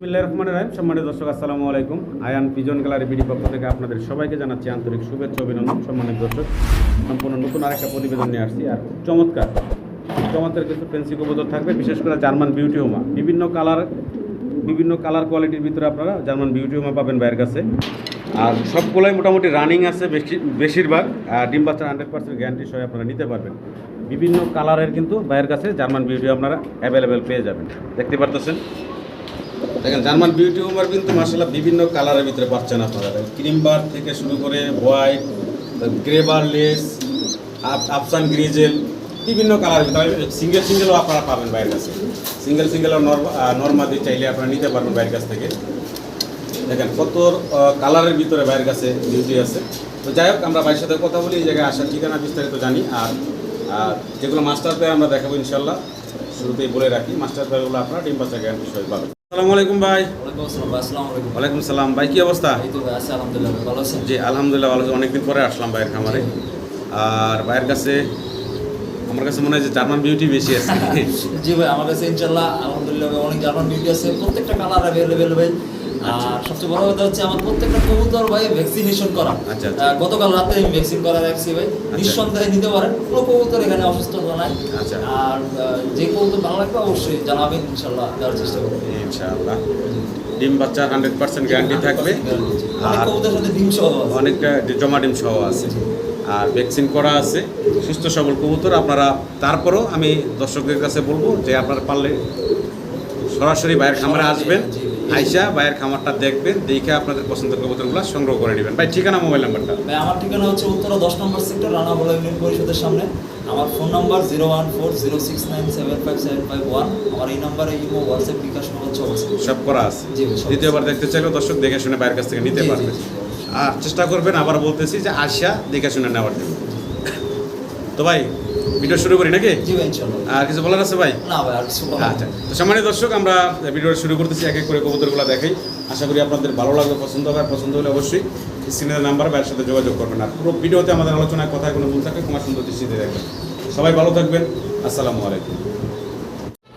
রহমান রাহিম। সম্মানিত দর্শক, আসসালামু আলাইকুম। আয়ান পিজন গ্যালারি বিডি পক্ষ থেকে আপনাদের সবাইকে জানাচ্ছি আন্তরিক শুভেচ্ছা অভিনন্দন। সম্মানিত দর্শক, সম্পূর্ণ নতুন আরেকটা প্রতিবেদন নিয়ে আসছি। আর চমৎকার চমৎকার কিছু পেন্সি কবুতর থাকবে, বিশেষ করে জার্মান বিউটি হোমা বিভিন্ন কালার বিভিন্ন কালার কোয়ালিটির ভিতরে আপনারা জার্মান বিউটি হোমা পাবেন বাইরের কাছে। আর সবগুলোই মোটামুটি রানিং আছে বেশি, বেশিরভাগ। ডিম বাচ্চা হান্ড্রেড পার্সেন্ট গ্যারান্টি সহ আপনারা নিতে পারবেন। বিভিন্ন কালারের কিন্তু বাইরের কাছে জার্মান বিউটি আপনারা অ্যাভেলেবেল পেয়ে যাবেন। দেখতে পারতেছেন? দেখেন, জার্মান বিউটি হোমার কিন্তু মাসাল্লাহ বিভিন্ন কালারের ভিতরে পাচ্ছেন আপনারা। ক্রিম বার থেকে শুরু করে হোয়াইট গ্রে বার লেস আফসান গ্রিজেল, বিভিন্ন কালার সিঙ্গেল সিঙ্গেলও আপনারা পাবেন বাইরের কাছে। সিঙ্গেল সিঙ্গেলও নর্মাদি চাইলে আপনারা নিতে পারবেন বাইরের কাছ থেকে। দেখেন, কত কালারের ভিতরে বাইরের কাছে বিউটি আছে। তো যাই হোক, আমরা বাইরের সাথে কথা বলি, এই জায়গায় আসার ঠিকানা বিস্তারিত জানি। আর আর যেগুলো মাস্টার পেয়ার আমরা দেখাবো ইনশাল্লাহ শুরুতেই বলে রাখি মাস্টার পেয়ারগুলো আপনারা ডিম বাচ্চা গ্যারান্টি সহ পাবেন। আসসালামু আলাইকুম ভাই। ওয়ালাইকুম। সালাম। ভাই কি অবস্থা? জি আলহামদুলিল্লাহ ভালো। অনেকদিন পরে আসলাম ভাইয়ের খামারে। আর ভাইয়ের কাছে আমার কাছে মনে হয় যে জার্মান বিউটি বেশি আছে। জি ভাই, আমার কাছে ইনশাআল্লাহ আলহামদুলিল্লাহ অনেক জার্মান বিউটি আছে, প্রত্যেকটা কালার অ্যাভেলেবেল ভাই। আর সবচেয়ে বড় কথা হচ্ছে আমার প্রত্যেকটা কবুতর ভাই ভ্যাকসিনেশন করা। আচ্ছা, আচ্ছা। গতকাল রাতে আমি ভ্যাকসিন করা রাখছি ভাই। নিঃসন্দেহে নিতে পারেন। কোনো কবুতর এখানে অসুস্থ নাই আচ্ছা। আর যে কবুতর ভালো লাগবে অবশ্যই জানাবেন ইনশাআল্লাহ দেওয়ার চেষ্টা করব। ইনশাআল্লাহ। ডিম বাচ্চা হান্ড্রেড পার্সেন্ট গ্যারান্টি থাকবে। আর অনেকটা জমা ডিম সহ আছে। আর ভ্যাকসিন করা আছে। সুস্থ সবল কবুতর। আপনারা তারপরও আমি দর্শকদের কাছে বলব যে আপনারা পারলে সরাসরি বাইরের খামারে আসবেন। আইসা বাইরের খামারটা দেখবেন দেখে আপনাদের পছন্দের কবুতরগুলো সংগ্রহ করে নেবেন। ভাই ঠিকানা মোবাইল নাম্বারটা? ভাই আমার ঠিকানা হচ্ছে উত্তরা দশ নম্বর সেক্টর রানা বলা ইউনিয়ন পরিষদের সামনে। আমার phone number zero one four zero six nine seven five seven five one. আমার এই নাম্বারে ইমো হোয়াটসঅ্যাপ বিকাশ নম্বর আছে। সব করা আছে? দ্বিতীয়বার দেখতে চাইলেও দর্শক দেখে শুনে বাইরের কাছ থেকে নিতে জি, আর চেষ্টা করবেন আবার বলতেছি যে আসা দেখে শুনে নেওয়ার জন্য। তো ভাই ভিডিও শুরু করি নাকি? আর কিছু বলার আছে ভাই। আচ্ছা। তো সম্মানিত দর্শক আমরা ভিডিওটা শুরু করতেছি এক এক করে কবুতরগুলো দেখাই। আশা করি আপনাদের ভালো লাগবে পছন্দ হবে। পছন্দ হলে অবশ্যই স্ক্রিনের নাম্বার ভাইয়ের সাথে যোগাযোগ করবেন। আর পুরো ভিডিওতে আমাদের আলোচনায় কথায় কোনো ভুল থাকে তোমার সুন্দর দৃষ্টিতে দেখবেন। সবাই ভালো থাকবেন। আসসালামু আলাইকুম।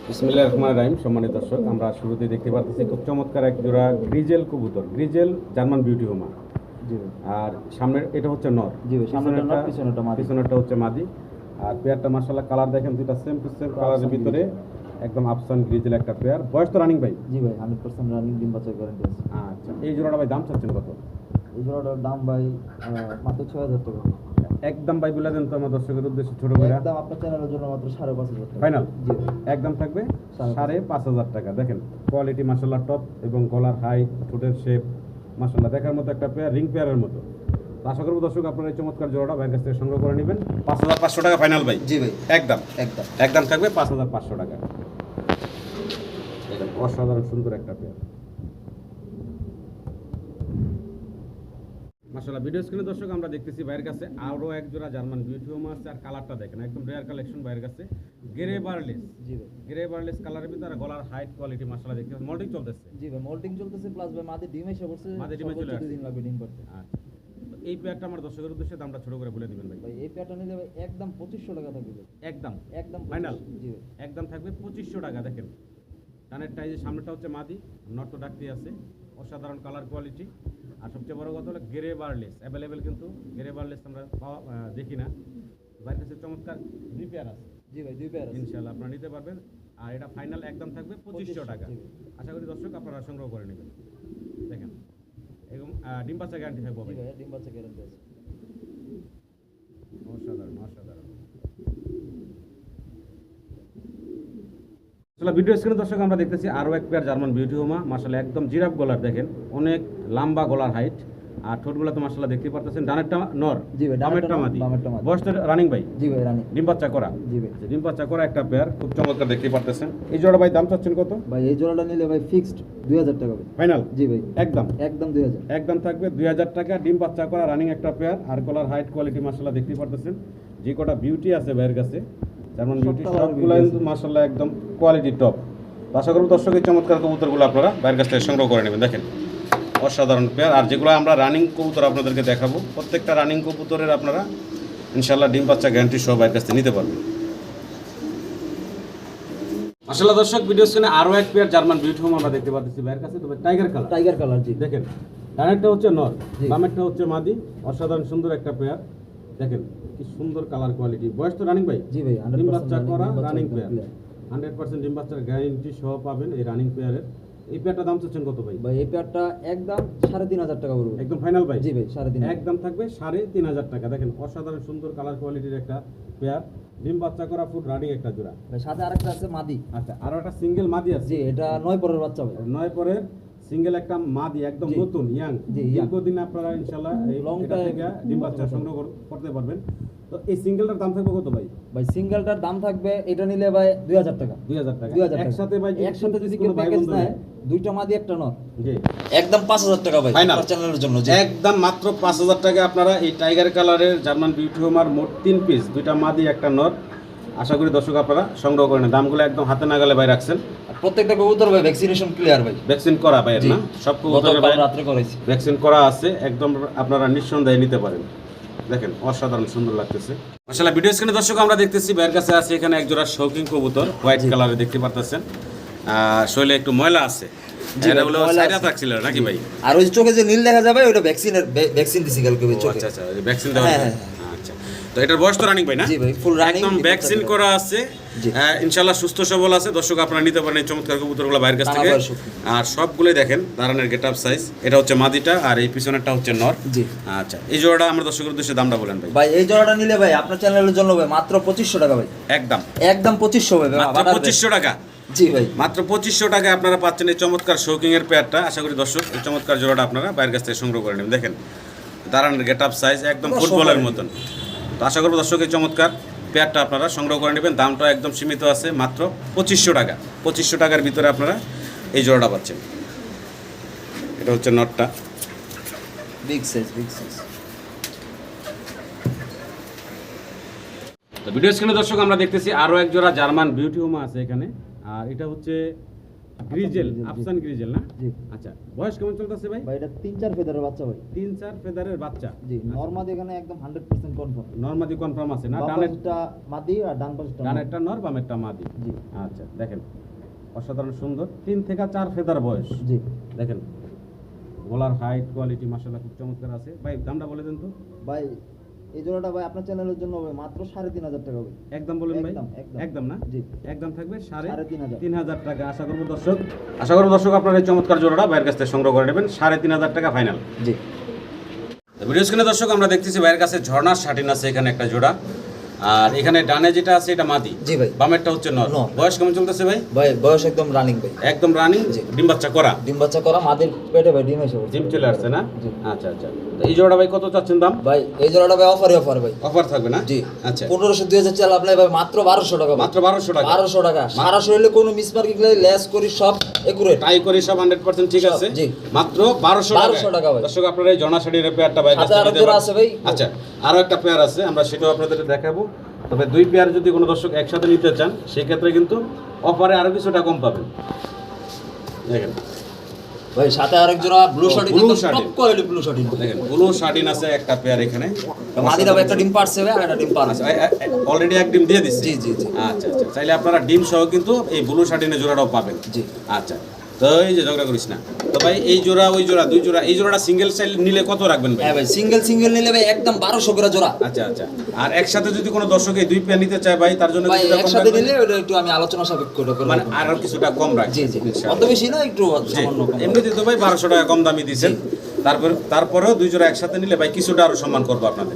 বিসমিল্লাহ রহমান রাহিম সম্মানিত দর্শক আমরা শুরুতে দেখতে পাচ্ছি খুব চমৎকার এক জোড়া গ্রিজেল কবুতর গ্রিজেল জার্মান বিউটি হোমা জি আর সামনের এটা হচ্ছে নর। পিছনেরটা হচ্ছে মাদি। আর পেয়ারটা মাসাল্লাহ কালার দেখেন দুইটা সেম টু সেম কালারের ভিতরে। একদম আফসান গ্রিজেল একটা পেয়ার বয়স তো রানিং ভাই? জি ভাই হান্ড্রেড পার্সেন্ট রানিং ডিম বাচ্চার গ্যারান্টি আছে। আচ্ছা এই জোড়াটা ভাই দাম চাচ্ছেন কত? এই জোড়াটার দাম ভাই মাত্র ছয় হাজার টাকা। একদম ভাই বলে দেন তো আমার দর্শকের উদ্দেশ্যে ছোট করে একদম আপনার চ্যানেলের জন্য মাত্র সাড়ে পাঁচ হাজার টাকা। ফাইনাল জি একদম থাকবে? সাড়ে পাঁচ। হাজার টাকা। দেখেন কোয়ালিটি মাসাল্লাহ টপ এবং গলার হাইট ঠোঁটের শেপ মাসাল্লাহ দেখার মতো একটা পেয়ার রিং পেয়ারের মতো। আশা করব দর্শক আপনারা এই চমৎকার জোড়াটা ভাইয়ের কাছ থেকে সংগ্রহ করে নেবেন। পাঁচ হাজার পাঁচশো টাকা ফাইনাল ভাই। জি ভাই একদম। একদম একদম থাকবে পাঁচ হাজার পাঁচশো টাকা। অসাধারণ সুন্দর একটা পেয়ার। মাসাল্লাহ ভিডিও স্ক্রিনে দর্শক আমরা দেখতেছি বাইরের কাছে আরও এক জোড়া জার্মান বিউটি হোম আছে আর কালারটা দেখেন একদম রেয়ার কালেকশন বাইরের কাছে। গ্রে বার্লেস জি ভাই। গ্রে বার্লেস কালারের ভিতরে গলার হাইট কোয়ালিটি মাসাল্লাহ দেখতে মল্টিং চলতেছে। জি ভাই মোল্টিং চলতেছে প্লাস ভাই মাদি ডিম এসে পড়ছে মাদি ডিমে চলে আসছে। দুদিন লাগবে ডিম পারতে আচ্ছা। এই পেয়ারটা আমার দর্শকের উদ্দেশ্যে দামটা ছোট করে বলে দিবেন ভাই। ভাই এই প্যাটার্ন নিলে ভাই একদম পঁচিশশো টাকা থাকবে একদম। একদম ফাইনাল জি একদম থাকবে পঁচিশশো টাকা দেখেন। ডানেরটা এই যে সামনেটা হচ্ছে মাদি নর্থ ডাকতি আছে। অসাধারণ কালার কোয়ালিটি আর সবচেয়ে বড় কথা হলো গ্রে বারলেস অ্যাভেলেবেল কিন্তু গ্রে বারলেস আমরা পাওয়া দেখি না। বাইরের কাছে চমৎকার দুই পেয়ার আছে। জি ভাই দুই পেয়ার আছে। ইনশাল্লাহ আপনারা নিতে পারবেন। আর এটা ফাইনাল একদম থাকবে পঁচিশশো টাকা। আশা করি দর্শক আপনারা সংগ্রহ করে নেবেন। দেখেন। এবং ডিম বাচ্চা গ্যারান্টি থাকবে জি ভাই ভাই ডিম বাচ্চা গ্যারান্টি আছে। অসাধারণ অসাধারণ। আসলে ভিডিও স্ক্রিনে দর্শক আমরা দেখতেছি আরও এক পেয়ার জার্মান বিউটি হোমা। মাসালে একদম জিরাফ গোলার দেখেন। অনেক লম্বা গোলার হাইট আর ঠোঁটগুলো তো মাসাল্লাহ দেখতে পারতেছেন। ডানেরটা নর জি ভাই, ডানেরটা মাদি। বয়সটা রানিং ভাই? জি ভাই রানি ডিম বাচ্চা করা। জি ভাই। আচ্ছা, ডিম বাচ্চা করা একটা পেয়ার খুব চমৎকার দেখতে পারতেছেন। এই জোড়া ভাই দাম চাচ্ছেন কত? ভাই এই জোড়াটা নিলে ভাই ফিক্সড দুই হাজার টাকা ভাই। ফাইনাল জি ভাই। একদম? একদম দুই হাজার। একদম থাকবে দুই হাজার টাকা। ডিম বাচ্চা করা রানিং একটা পেয়ার আর গলার হাইট কোয়ালিটি দেখতে পারতেছেন। যে কটা বিউটি আছে ভাইয়ের কাছে যেমন বিউটি সবগুলো একদম কোয়ালিটি টপ আশা করব দর্শকের চমৎকার কবুতরগুলো আপনারা বাইরের কাছ থেকে সংগ্রহ করে নেবেন। দেখেন অসাধারণ পেয়ার আর যেগুলো আমরা রানিং কবুতর আপনাদেরকে দেখাবো প্রত্যেকটা রানিং কবুতরের আপনারা ইনশাল্লাহ ডিম বাচ্চা গ্যারান্টি সহ বাইরের কাছ থেকে নিতে পারবেন। আসলে দর্শক ভিডিও স্ক্রিনে আরও এক পেয়ার জার্মান বিউটি হোম আমরা দেখতে পাচ্ছি ভাইয়ের কাছে। তবে টাইগার কালার টাইগার কালার জি। দেখেন ডানেরটা হচ্ছে নর। বামেরটা হচ্ছে মাদি। অসাধারণ সুন্দর একটা পেয়ার দেখেন কি সুন্দর কালার কোয়ালিটি বয়স তো রানিং ভাই? জি ভাই ডিম বাচ্চা করা রানিং পেয়ার হান্ড্রেড পার্সেন্ট ডিম বাচ্চার গ্যারেন্টি সহ পাবেন এই রানিং পেয়ারের এই পেয়ারটা দাম চাচ্ছেন কত ভাই? ভাই এই পেয়ারটা একদম সাড়ে তিন হাজার টাকা পড়বে একদম ফাইনাল ভাই জি ভাই সাড়ে তিন। একদম থাকবে সাড়ে তিন হাজার টাকা। দেখেন অসাধারণ সুন্দর কালার কোয়ালিটির একটা পেয়ার ডিম বাচ্চা করা ফুড রানিং একটা জোড়া। ভাই সাথে আরেকটা আছে মাদি। আচ্ছা আর একটা সিঙ্গেল মাদি আছে। জি এটা নয় পরের বাচ্চা ভাই। নয় পরের সিঙ্গেল একটা মাদি একদম নতুন ইয়াং। দীর্ঘদিন আপনারা ইনশাল্লাহ এটা থেকে ডিম বাচ্চা সংগ্রহ করতে পারবেন। তো এই সিঙ্গেলটার দাম থাকবে কত ভাই? ভাই সিঙ্গেলটার দাম থাকবে এটা নিলে ভাই দুই হাজার টাকা। দুই হাজার টাকা। দুই হাজার একসাথে ভাই একসাথে যদি কোনো কেউ প্যাকেজ নেয়। দুইটা মাদি একটা নর। জি। একদম পাঁচ হাজার টাকা ভাই। আমার চ্যানেলের জন্য একদম মাত্র পাঁচ হাজার টাকা আপনারা এই টাইগার কালারের জার্মান বিউটি হোমার মোট তিন পিস দুইটা মাদি একটা নর। আশা করি দর্শক আপনারা সংগ্রহ করেন দামগুলো একদম হাতে নাগালে ভাই রাখছেন। প্রত্যেকটা কবুতর ভাই ভ্যাকসিনেশন ক্লিয়ার ভাই। ভ্যাকসিন করা ভাই না? সব গতকাল ভাই রাত্রে করাইছি। ভ্যাকসিন করা আছে একদম আপনারা নিঃসন্দেহে নিতে পারেন। দেখেন অসাধারণ সুন্দর লাগতেছে। মাশাআল্লাহ ভিডিও স্ক্রিনে দর্শক আমরা দেখতেছি ভাইয়ের কাছে আছে এখানে এক জোড়া শৌকিং কবুতর হোয়াইট কালারে দেখতে পারতেছেন। শরীরে একটু ময়লা আছে। আর ওই চোখে যে নীল দেখা যাবে ওটা ভ্যাকসিনের ভ্যাকসিন দিছি কালকে ওই চোখে। আচ্ছা আচ্ছা ভ্যাকসিন দেওয়া হ্যাঁ, হয়েছে? আচ্ছা তো এটার বয়স তো রানিং ভাই না? জি ভাই, full running, একদম ভ্যাকসিন করা আছে। ইনশাআল্লাহ সুস্থ সবল আছে। দর্শক আপনারা নিতে পারেন এই চমৎকার কবুতরগুলো বাইরের কাছ থেকে। আর সবগুলোই দেখেন দাঁড়ানোর গেট আপ সাইজ এটা হচ্ছে মাদিটা আর এই পিছনেরটা হচ্ছে নর। জি। আচ্ছা এই জোড়াটা আমার দর্শকের উদ্দেশ্যে দামটা বলেন ভাই। ভাই এই জোড়াটা নিলে ভাই আপনার চ্যানেলের জন্য ভাই মাত্র পঁচিশশো টাকা ভাই। একদম। একদম পঁচিশশো ভাই মাত্র পঁচিশশো টাকা। জি ভাই। মাত্র পঁচিশশো টাকায় আপনারা পাচ্ছেন এই চমৎকার শৌকিং এর পেয়ারটা আশা করি দর্শক এই চমৎকার জোড়াটা আপনারা বাইরের কাছ থেকে সংগ্রহ করে নেবেন। দেখেন দাঁড়ানোর গেট আপ সাইজ একদম ফুটবলের মতন। তো আশা করব দর্শক এই চমৎকার পেয়ারটা আপনারা সংগ্রহ করে নেবেন। দামটা একদম সীমিত আছে মাত্র পঁচিশশো টাকা। পঁচিশশো টাকার ভিতরে আপনারা এই জোড়াটা পাচ্ছেন। এটা হচ্ছে নটটা। বিগ সাইজ বিগ সাইজ তো ভিডিও স্ক্রিনে দর্শক আমরা দেখতেছি আরও এক জোড়া জার্মান বিউটি হোমা আছে এখানে। আর এটা হচ্ছে গ্রিজেল আফসান গ্রিজেল না? জি। আচ্ছা বয়স কেমন চলতেছে ভাই? ভাই এটা তিন চার ফেদারের বাচ্চা ভাই। তিন চার ফেদারের বাচ্চা। জি নর্মাদি এখানে একদম হান্ড্রেড পার্সেন্ট কনফার্ম নর্মাদি কনফার্ম আছে না? বাম ডানের পাশটা মাদি আর ডান পাশটা ডানেরটা নর বামেরটা মাদি। জি। আচ্ছা দেখেন অসাধারণ সুন্দর। তিন থেকে চার ফেদার বয়স। জি। দেখেন গলার হাইট কোয়ালিটি মাসাল্লাহ খুব চমৎকার আছে। ভাই দামটা বলে দেন তো। ভাই এই জোড়াটা ভাই আপনার চ্যানেলের জন্য হবে মাত্র সাড়ে তিন হাজার টাকা হবে। একদম বলেন ভাই। একদম, না? জি। একদম থাকবে সাড়ে সাড়ে তিন হাজার। তিন হাজার টাকা। আশা করব দর্শক আশা করব দর্শক আপনার এই চমৎকার জোড়াটা ভাইয়ের কাছ থেকে সংগ্রহ করে নেবেন। সাড়ে তিন হাজার টাকা ফাইনাল জি। ভিডিও স্ক্রিনে দর্শক আমরা দেখতেছি ভাইয়ের কাছে ঝর্ণার শাটিন আছে এখানে একটা জোড়া। আর এখানে ডানে যেটা আছে এটা মাদি। জি ভাই। বামেরটা হচ্ছে নর। বয়স কেমন চলতেছে ভাই? ভাই বয়স একদম রানিং ভাই। একদম রানিং ডিম বাচ্চা করা? ডিম বাচ্চা করা মাদের পেটে ভাই ডিম এসে। জিম চলে আসছে না? জি। আচ্ছা আচ্ছা। এই জোড়া ভাই কত চাচ্ছেন দাম? ভাই এই জোড়াটা ভাই অফারই অফার ভাই। অফার থাকবে না? জি। আচ্ছা। পনেরোশো দুই হাজার চাল আপনার ভাই মাত্র বারোশো টাকা মাত্র বারোশো টাকা? বারোশো টাকা। সারা শরীরে কোনো মিসমার্কিং নেই লেস করি সব একুরেট টাই করি সব হান্ড্রেড পার্সেন্ট ঠিক আছে? জি। মাত্র বারোশো 1200 টাকা ভাই। দর্শক আপনারা এই জনা শাড়ির পেয়ারটা ভাই আছে ভাই। আচ্ছা আরও একটা পেয়ার আছে আমরা সেটাও আপনাদের দেখাবো। তবে দুই পেয়ার যদি কোনো দর্শক একসাথে নিতে চান সেক্ষেত্রে কিন্তু অফারে আরও কিছুটা কম পাবেন। দেখেন। ভাই সাথে আরেক জোড়া blue shirting. Quality blue shirting দেখেন ব্লু শার্টিন আছে একটা পেয়ার এখানে। মাদিরা ভাই একটা ডিম পারছে ভাই একটা ডিম পারছে। অলরেডি এক ডিম দিয়ে দিচ্ছি জি, জি, জি। আচ্ছা আচ্ছা। চাইলে আপনারা ডিম সহ কিন্তু এই ব্লু শার্টিনের জোড়াটাও পাবেন। জি। আচ্ছা। তো এই যে ঝগড়া করিস না। তো ভাই এই জোড়া ওই জোড়া দুই জোড়া এই জোড়াটা সিঙ্গেল সাইল নিলে কত রাখবেন ভাই? হ্যাঁ ভাই সিঙ্গেল সিঙ্গেল নিলে ভাই একদম বারোশো করে জোড়া। আচ্ছা আচ্ছা। আর একসাথে যদি কোনো দর্শক এই দুই পেয়ার নিতে চায় ভাই তার জন্য ভাই একসাথে নিলে ওটা একটু আমি আলোচনা সাপেক্ষ করে করে মানে। আরও কিছুটা কম রাখবেন। জি জি। অত বেশি না একটু সামান্য কম। এমনিতে তো ভাই বারোশো টাকা কম দামি দিয়েছেন তারপর তারপরেও দুই জোড়া একসাথে নিলে ভাই কিছুটা আরও সম্মান করব আপনাদের।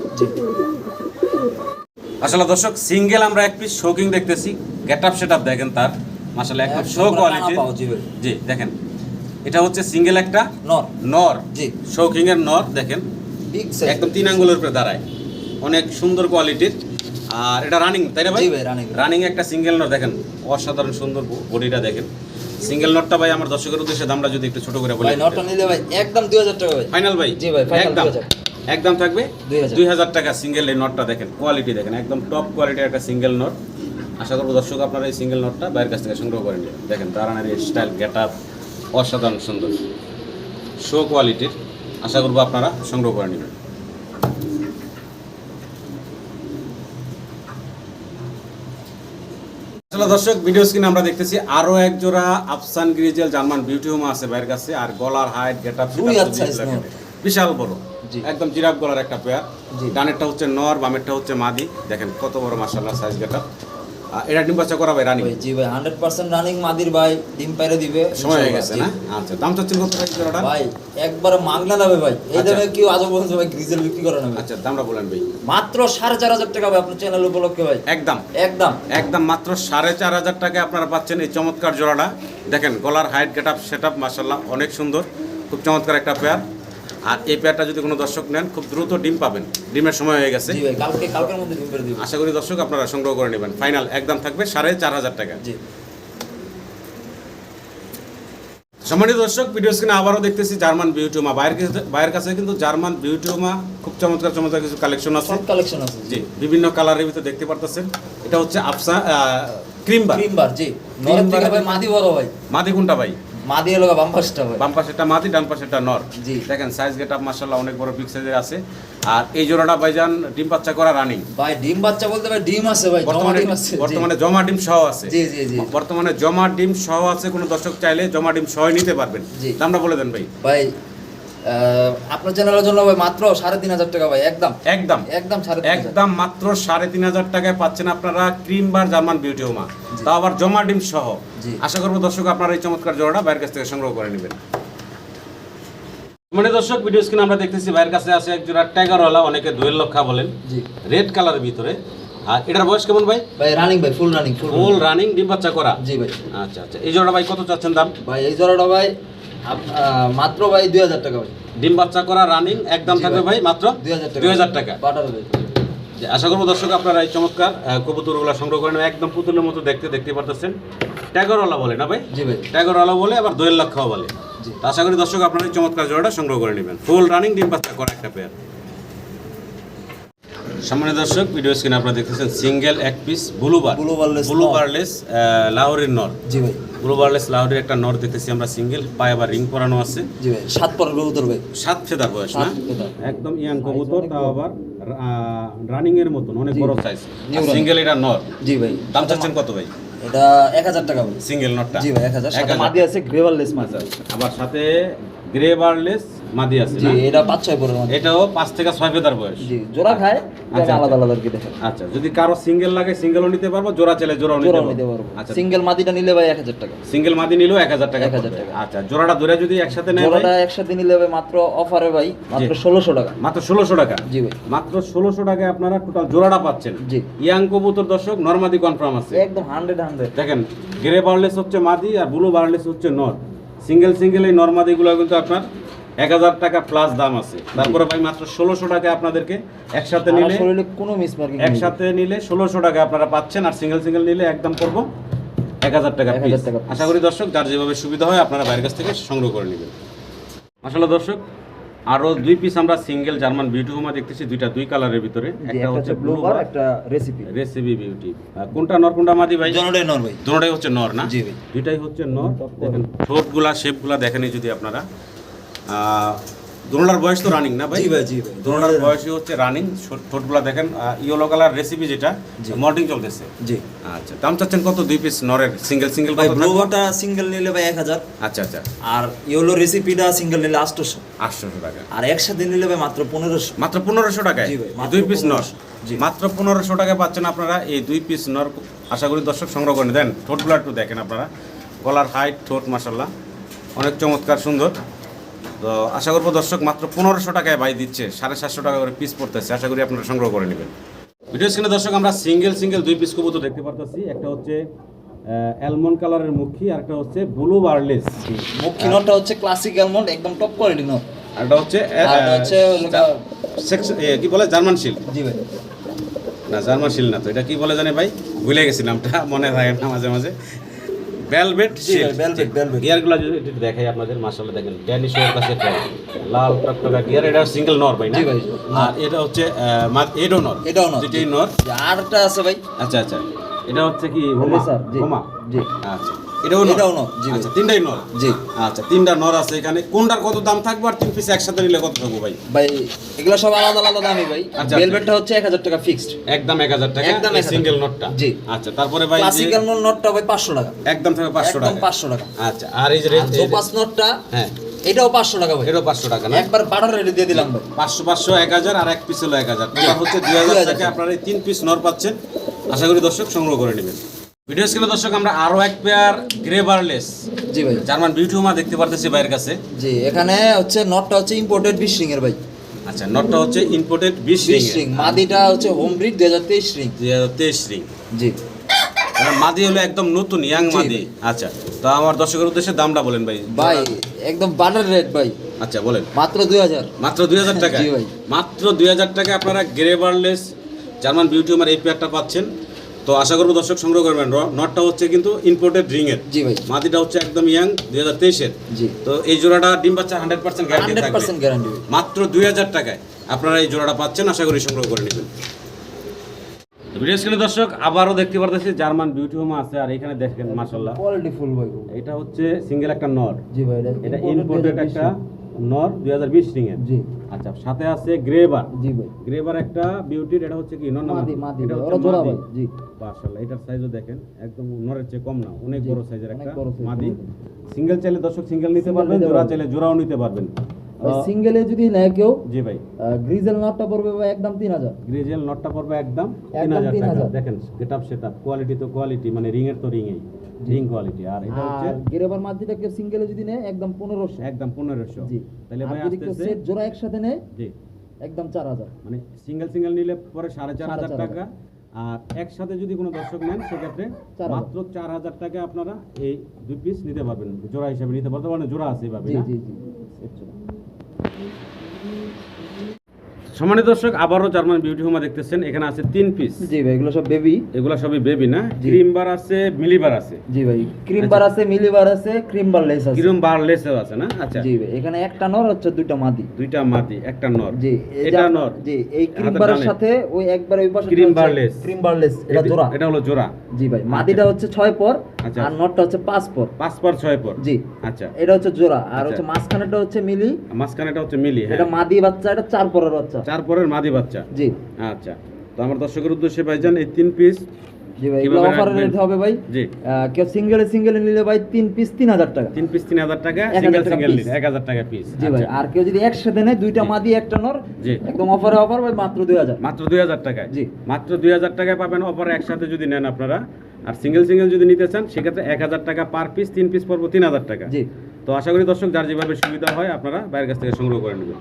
আসলে দর্শক সিঙ্গেল আমরা এক পিস শোকিং দেখতেছি। গেট আপ সেট আপ দেখেন তার। মাসালে একদম শো পুরো কোয়ালিটি জি দেখেন এটা হচ্ছে সিঙ্গেল একটা নর। নর। জি। শৌকিং এর নর দেখেন। একদম তিন আঙ্গুলের উপরে দাঁড়ায়। অনেক সুন্দর কোয়ালিটির আর এটা রানিং তাই না ভাই? রানিং একটা সিঙ্গেল নট দেখেন অসাধারণ সুন্দর বডিটা দেখেন। সিঙ্গেল নটটা ভাই আমার দর্শকের উদ্দেশ্যে দামটা যদি একটু ছোট করে বলি। ভাই নটা নিলে ভাই একদম দুই হাজার টাকা ভাই। ফাইনাল ভাই? জি ভাই, একদম। একদম থাকবে? 2000 দুই হাজার টাকা সিঙ্গেল এই নটটা দেখেন কোয়ালিটি দেখেন একদম টপ কোয়ালিটির একটা সিঙ্গেল নট আশা করব দর্শক আপনারা এই সিঙ্গেল নটটা বাইরের কাছ থেকে সংগ্রহ করে নেবেন দেখেন দাঁড়ানোর স্টাইল গেট আপ অসাধারণ সুন্দর। শো কোয়ালিটির আশা করব আপনারা সংগ্রহ করে নেবেন। আসলে দর্শক ভিডিও স্ক্রিনে আমরা দেখতেছি আরও এক জোড়া আফসান গ্রিজেল জার্মান বিউটি হোম আছে ভাইয়ের কাছে আর গলার হাইট গেট আপ। বিশাল বড়। একদম জিরাফ গলার একটা পেয়ার জি। ডানেরটা হচ্ছে নর বামেরটা হচ্ছে মাদি। দেখেন কত বড় মাশাআল্লাহ সাইজ গেট আপ এটা ডিম বাচ্চা করা ভাই রানি? ভাই জি ভাই হান্ড্রেড পার্সেন্ট রানিং মাদির ভাই ডিম পাইরে দিবে সময় হয়ে গেছে না? আচ্ছা দাম চাচ্ছেন কত টাকা জোড়াটা? ভাই একবারে মাগনা নেবে ভাই। এই আচ্ছা। দামে কেউ আজও বলছে ভাই গ্রিজেল বিক্রি করে নেবে। আচ্ছা দামটা বলেন ভাই। মাত্র সাড়ে চার হাজার টাকা ভাই আপনার চ্যানেল উপলক্ষে ভাই। একদম। একদম। একদম মাত্র সাড়ে চার হাজার টাকায় আপনারা পাচ্ছেন এই চমৎকার জোড়াটা। দেখেন গলার height get up set up মাসাল্লাহ অনেক সুন্দর। খুব চমৎকার একটা পেয়ার আর এই পেয়ারটা যদি কোনো দর্শক নেন খুব দ্রুত ডিম পাবেন। ডিমের সময় হয়ে গেছে। কালকে কালকের মধ্যে ডিম পেরে দিবে। আশা করি দর্শক আপনারা সংগ্রহ করে নেবেন। ফাইনাল একদম থাকবে সাড়ে চার হাজার টাকা। জি। সম্মানিত দর্শক ভিডিও স্ক্রিনে আবারও দেখতেছি জার্মান বিউটিউমা বাইরের কাছে বাইরের কাছে কিন্তু জার্মান বিউটিউমা খুব চমৎকার চমৎকার কিছু কালেকশন আছে। কালেকশন আছে জি। বিভিন্ন কালারের ভিতরে দেখতে পারতেছেন। এটা হচ্ছে Afsa cream bar cream bar জি। নরের থেকে ভাই মাদি বড় ভাই। মাদি কোনটা ভাই? মাদি হলো বাম্পাসটা ভাই বাম পাশেরটা মাদি ডান পাশেরটা নর। জি। দেখেন সাইজ গেট আপ অনেক বড় বিগ সাইজের আছে। আর এই জোড়াটা ভাইজান ডিম বাচ্চা করা রানিং ভাই ডিম বাচ্চা বলতে ভাই ডিম আছে ভাই জমা বর্তমানে ডিম আছে। বর্তমানে জমা ডিম সহ আছে। জি জি জি। বর্তমানে জমা ডিম সহ আছে কোনো দর্শক চাইলে জমা ডিম সহ নিতে পারবেন। দামটা বলে দেন ভাই। ভাই আপনার চ্যানেলের জন্য মাত্র সাড়ে তিন হাজার টাকা ভাই একদম। একদম। একদম। একদম মাত্র সাড়ে তিন হাজার টাকায় পাচ্ছেন আপনারা ক্রিম বার জার্মান বিউটি হোমা তাও আবার জমা ডিম সহ। আশা করব দর্শক আপনারা এই চমৎকার জোড়াটা বাইরের কাছ থেকে সংগ্রহ করে নেবেন। মানে দর্শক ভিডিও স্ক্রিনে আমরা দেখতেছি বাইরের কাছে আছে এক জোড়া টাইগারওয়ালা অনেকে দোয়েল লক্ষা বলেন। রেড কালারের ভিতরে। আর এটার বয়স কেমন ভাই? ভাই রানিং ভাই ফুল রানিং ফুল রানিং ডিম বাচ্চা করা। জি ভাই। আচ্ছা আচ্ছা। এই জোড়া ভাই কত চাচ্ছেন দাম? ভাই এই জোড়াটা ভাই মাত্র ভাই দুই হাজার টাকা ভাই। ডিম বাচ্চা করা রানিং একদম থাকবে ভাই। মাত্র দুই হাজার টাকা। আশা করব দর্শক আপনারা এই চমৎকার কবুতরগুলো সংগ্রহ করে নেবেন। একদম পুতুলের মতো দেখতে দেখতে পারতেছেন। ট্যাগরওয়ালা বলে না ভাই? জি ভাই। ট্যাগরওয়ালা বলে আবার দোয়েল লক্ষাও বলে। আশা করি দর্শক আপনারা এই চমৎকার জোড়াটা সংগ্রহ করে নেবেন। ফুল রানিং ডিম বাচ্চা করা একটা পেয়ার সামনে দর্শক ভিডিও স্ক্রিনে আপনারা দেখতেছেন সিঙ্গেল এক piece blue bar Blue barless blue barless লাহোরের নর জি ভাই। ব্লু বারলেস লাহোরের একটা নর দেখতেছি আমরা সিঙ্গেল পায়ে আবার রিং পরানো আছে। জি ভাই সাত পরের কবুতর ভাই। সাত ফেদার বয়স না? সাত ফেদার। একদম ইয়াং কবুতর তাও আবার রানিং এর মতন অনেক বড় সাইজ সিঙ্গেল এটা নর জি ভাই। দাম চাচ্ছেন কত ভাই? এটা এক হাজার টাকা ভাই। সিঙ্গেল নটটা জি ভাই এক হাজার। এক সাথে মাদি আছে গ্রেভারলেস মাদি আচ্ছা, আবার সাথে গ্রে বারলেস মাদি আছে জি এটা পাঁচ ছয় পরের মাদি। এটাও পাঁচ থেকে ছয় ফেদার বয়স। জি জোড়া খায় আচ্ছা, আলাদা আলাদা কি দেখেন আচ্ছা যদি কারও সিঙ্গেল লাগে সিঙ্গেলও নিতে পারব জোড়া চাইলে জোড়াও নিতে পারব। আচ্ছা সিঙ্গেল মাদিটা নিলে ভাই এক হাজার টাকা। সিঙ্গেল মাদি নিলেও এক হাজার টাকা 1000 পড়বে। টাকা। আচ্ছা জোড়াটা ধরে যদি একসাথে নেয় ভাই? জোড়াটা একসাথে নিলে ভাই মাত্র অফারে ভাই মাত্র। ষোলোশো টাকা। মাত্র ষোলোশো টাকা? জি ভাই। মাত্র ষোলোশো টাকায় আপনারা টোটাল জোড়াটা পাচ্ছেন। জি। ইয়াং কবুতর দর্শক নর্মাদি কনফার্ম আছে। একদম হান্ড্রেড হান্ড্রেড দেখেন গ্রে বার্লেস হচ্ছে মাদি আর ব্লু বার্লেস হচ্ছে নর। সিঙ্গেল সিঙ্গেল এই নর্মাদিগুলো কিন্তু আপনার এক হাজার টাকা প্লাস দাম আছে। তারপরে ভাই মাত্র ষোলোশো টাকায় আপনাদেরকে একসাথে নিলে কোনো মিসমার্কিং একসাথে নিলে ষোলোশো টাকা আপনারা পাচ্ছেন আর সিঙ্গেল সিঙ্গেল নিলে একদম করব এক হাজার টাকা 1000 piece। টাকা piece। আশা করি দর্শক যার যেভাবে সুবিধা হয় আপনারা বাইরের কাছ থেকে সংগ্রহ করে নেবেন। আসলে দর্শক আরও দুই পিস আমরা সিঙ্গেল জার্মান বিউটি হোমা দেখতেছি দুইটা দুই কালারের ভিতরে। একটা হচ্ছে ব্লু ব্লু একটা রেসিপি রেসিপি বিউটি কোনটা নর কোনটা মাদি ভাই? জনটাই নর ভাই। দুটোটাই হচ্ছে নর না? জি ভাই। দুইটাই হচ্ছে নর। দেখেন ঠোঁটগুলা শেপগুলা দেখেনি যদি আপনারা। দুটোটার বয়স তো রানিং না ভাই? জি ভাই জি ভাই। দুটোটার বয়সই হচ্ছে রানিং ঠোঁটগুলা দেখেন ইয়েলো কালার রেসিপি যেটা। মল্টিং চলতেছে। জি। আচ্ছা দাম চাচ্ছেন কত দুই পিস নরের সিঙ্গেল সিঙ্গেল ভাই কত ব্লু ওয়াটা সিঙ্গেল নিলে ভাই এক হাজার। আচ্ছা আচ্ছা। আর ইয়েলো রেসিপিটা সিঙ্গেল নিলে আটশোশো। আটশোশো টাকা। আর একসাথে নিলে ভাই মাত্র পনেরোশো। মাত্র পনেরোশো টাকায়? জি ভাই, দুই পিস নর? জি। মাত্র পনেরোশো টাকায় পাচ্ছেন আপনারা এই দুই পিস নর আশা করি দর্শক সংগ্রহ করে দেন ঠোঁটগুলো একটু দেখেন আপনারা। গলার হাইট ঠোঁট মাসাল্লাহ অনেক চমৎকার সুন্দর। তো আশা করব দর্শক মাত্র পনেরোশো টাকায় বাই দিচ্ছে সাড়ে সাতশো টাকা করে পিস পড়তেছে। আশা করি আপনারা সংগ্রহ করে নেবেন। ভিডিও স্ক্রিনে দর্শক আমরা সিঙ্গেল সিঙ্গেল দুই পিস কবুতর দেখতে পারতেছি। একটা হচ্ছে অ্যালমন্ড কালারের মুখী আর একটা হচ্ছে ব্লু বার্লেস মুখী নটটা হচ্ছে ক্লাসিক অ্যালমন্ড একদম টপ কোয়ালিটি নট। আর একটা হচ্ছে এটা হচ্ছে সেক্স- কি বলে? জার্মান শিল জি ভাই। না জার্মান শিল না তো। এটা কি বলে জানে ভাই? ভুলে গেছি নামটা মনে থাকে না মাঝে মাঝে। Velvet velvet, velvet। গিয়ারগুলো যদি দেখাই আপনাদের মাশাআল্লাহ দেখেন ড্যানিশ এর কাছে লাল টকটকা গিয়ার এটা সিঙ্গেল নর ভাই না? আর এটা হচ্ছে এডো নর এডো নর। যেটাই নর আরটা আছে ভাই। আচ্ছা আচ্ছা। এটা হচ্ছে কি হোমা হোমা জি। আচ্ছা। এটাও এটাও নর, জি আচ্ছা তিনটাই নর? জি। আচ্ছা তিনটা নর আছে এখানে। কোনটার কত দাম থাকবে আর তিন পিস একসাথে নিলে কত থাকবে ভাই? ভাই এগুলো সব আলাদা আলাদা দামি ভাই। আচ্ছা। ভেলভেটটা হচ্ছে এক হাজার টাকা ফিক্সড একদম এক হাজার টাকা একদম সিঙ্গেল নটটা জি। আচ্ছা তারপরে ভাই ক্লাসিক্যাল নটটা ভাই পাঁচশো টাকা। একদম থাকবে পাঁচশো একদম টাকা। পাঁচশো টাকা। আচ্ছা আর এই যে আর রেট জোপাস নটটা হ্যাঁ। এটাও পাঁচশো টাকা ভাই। এটাও পাঁচশো টাকা না? একবার রেটে দিয়ে দিলাম ভাই। পাঁচশো পাঁচশো এক হাজার আর এক পিস হলো এক হাজার। হচ্ছে দুই হাজার টাকা। আপনারা এই তিন পিস নর পাচ্ছেন। আশা করি দর্শক সংগ্রহ করে নেবেন। ভিডিও স্ক্রিনে দর্শক আমরা আরও এক পেয়ার গ্রে বারলেস জি ভাই। জার্মান বিউটিউমা দেখতে পারতেছি বাইরের কাছে। জি এখানে হচ্ছে নটটা হচ্ছে ইম্পোর্টেড বিশ রিং এর ভাই। আচ্ছা নটটা হচ্ছে ইম্পোর্টেড বিশ রিং মাদিটা হচ্ছে হোম ব্রিড দুই হাজার তেইশ রিং। দুই হাজার তেইশ রিং। জি। মাদি হলো একদম নতুন ইয়াং। মাদি। আচ্ছা তো আমার দর্শকের উদ্দেশ্যে দামটা বলেন ভাই। ভাই একদম বাটার রেট ভাই। আচ্ছা বলেন। মাত্র দুই হাজার। মাত্র দুই হাজার টাকা জি ভাই। মাত্র দুই হাজার টাকা আপনারা গ্রে বারলেস জার্মান বিউটি বিউটিউমার এই পেয়ারটা পাচ্ছেন। তো আশা করব দর্শক সংগ্রহ করবেন নটটা হচ্ছে কিন্তু ইম্পোর্টেড রিং এর। জি ভাই। মাদিটা হচ্ছে একদম ইয়াং দুই হাজার তেইশের। জি। তো এই জোড়াটা ডিম বাচ্চা হান্ড্রেড পার্সেন্ট গ্যারান্টি থাকবে। গ্যারান্টি মাত্র দুই হাজার টাকায়। আপনারা এই জোড়াটা পাচ্ছেন আশা করি সংগ্রহ করে নেবেন। ভিডিও স্ক্রিনে দর্শক আবারও দেখতে পারতেছি জার্মান বিউটি হোম আছে আর এখানে দেখেন কোয়ালিটি ফুল ভাই এটা হচ্ছে সিঙ্গেল একটা নর। জি ভাই এটা ইম্পোর্টেড একটা নর দুই হাজার বিশ রিং এর। জি। আচ্ছা সাথে আছে গ্রেবার জি ভাই। গ্রেবার একটা বিউটির এটা হচ্ছে কি নর না মাদি মাদি এটা হচ্ছে জোড়া ভাই জি। মাশাআল্লাহ এটার সাইজও দেখেন একদম নরের চেয়ে কম না অনেক বড় সাইজের একটা মাদি। সিঙ্গেল চাইলে দর্শক সিঙ্গেল নিতে পারবেন জোড়া চাইলে জোড়াও নিতে পারবেন। সিঙ্গেলে যদি নেয় কেউ জি ভাই। গ্রিজেল নটটা পড়বে একদম তিন হাজার। গ্রেজেল নটটা পড়বে একদম তিন হাজার টাকা। 3000 দেখেন গেটআপ সেটআপ কোয়ালিটি তো কোয়ালিটি মানে রিং এর তো রিংই রিং কোয়ালিটি আর এটা হচ্ছে গেরেবার কেউ সিঙ্গেলে যদি নেয় একদম পনেরোশো। একদম পনেরোশো। জি। তাহলে ভাই যদি আসতেছে সেট জোড়া একসাথে নেয় জি। একদম চার হাজার। মানে সিঙ্গেল সিঙ্গেল নিলে পরে সাড়ে চার হাজার 4,500 টাকা। আর একসাথে যদি কোনো দর্শক নেন সেক্ষেত্রে মাত্র চার হাজার টাকা আপনারা এই দুই পিস নিতে পারবেন। জোড়া হিসাবে নিতে পারবেন মানে জোড়া আছে এভাবে। সম্মানিত দর্শক আবারও জার্মান বিউটি হোমা দেখতেছেন। এখানে আছে তিন পিস জি ভাই এগুলো সব বেবি এগুলা সবই বেবি না? ক্রিম বার আছে মিলিবার আছে। জি ভাই ক্রিম বার আছে মিলি বার আছে ক্রিম বার লেস আছে। ক্রিম বার লেসেও আছে না? আচ্ছা। জি ভাই এখানে একটা নর হচ্ছে দুইটা মাদি। দুইটা মাদি একটা নর। জি এটা নর। জি এই ক্রিম বারের সাথে ওই একবার ওই পাশে Cream bar lace। Cream barless এটা জোড়া। এটা হলো জোড়া। জি ভাই মাদিটা হচ্ছে ছয় পর আচ্ছা। আর নটটা হচ্ছে পাঁচ পর পাঁচ পর ছয় পর জি। আচ্ছা। এটা হচ্ছে জোড়া। আর আচ্ছা। হচ্ছে মাঝখানেটা হচ্ছে মিলি। মাঝখানেটা হচ্ছে মিলি হ্যাঁ। এটা মাদি বাচ্চা এটা চার পরের বাচ্চা। চার পরের মাদি বাচ্চা। জি। আচ্ছা। তো আমার দর্শকের উদ্দেশ্যে ভাইজান এই তিন পিস জি ভাই এগুলো অফারে রাখবেন? হবে ভাই। জি। কেউ সিঙ্গেলে সিঙ্গেলে নিলে ভাই তিন পিস তিন হাজার টাকা। তিন পিস তিন হাজার টাকা সিঙ্গেল সিঙ্গেল নিলে এক হাজার টাকা পিস জি ভাই আর কেউ যদি একসাথে নেয় দুইটা মাদি একটা নর জি। একদম অফারে অফার ভাই মাত্র দুই হাজার। মাত্র দুই হাজার টাকায়? জি। মাত্র দুই হাজার টাকায় পাবেন একসাথে যদি নেন আপনারা। আর সিঙ্গেল সিঙ্গেল যদি নিতে চান সেক্ষেত্রে এক হাজার টাকা পার পিস তিন পিস পর্ব তিন হাজার টাকা। জি। তো আশা করি দর্শক যার যেভাবে সুবিধা হয় আপনারা বাইরের কাছ থেকে সংগ্রহ করে নেবেন।